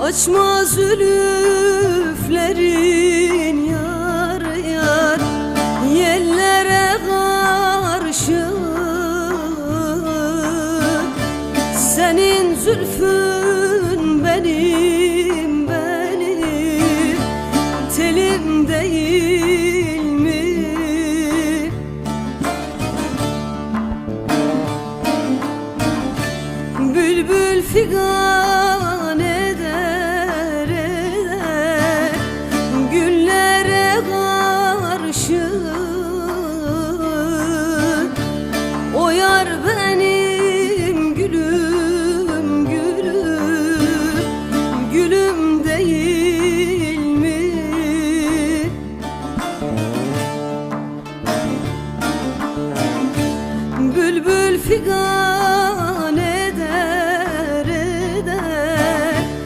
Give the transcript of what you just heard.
Açma zülüflerin yar yar Yellere karşı Senin zülfün benim benim Telim değil mi? Bülbül figan O yar benim gülüm gülüm Gülüm değil mi? Bülbül figan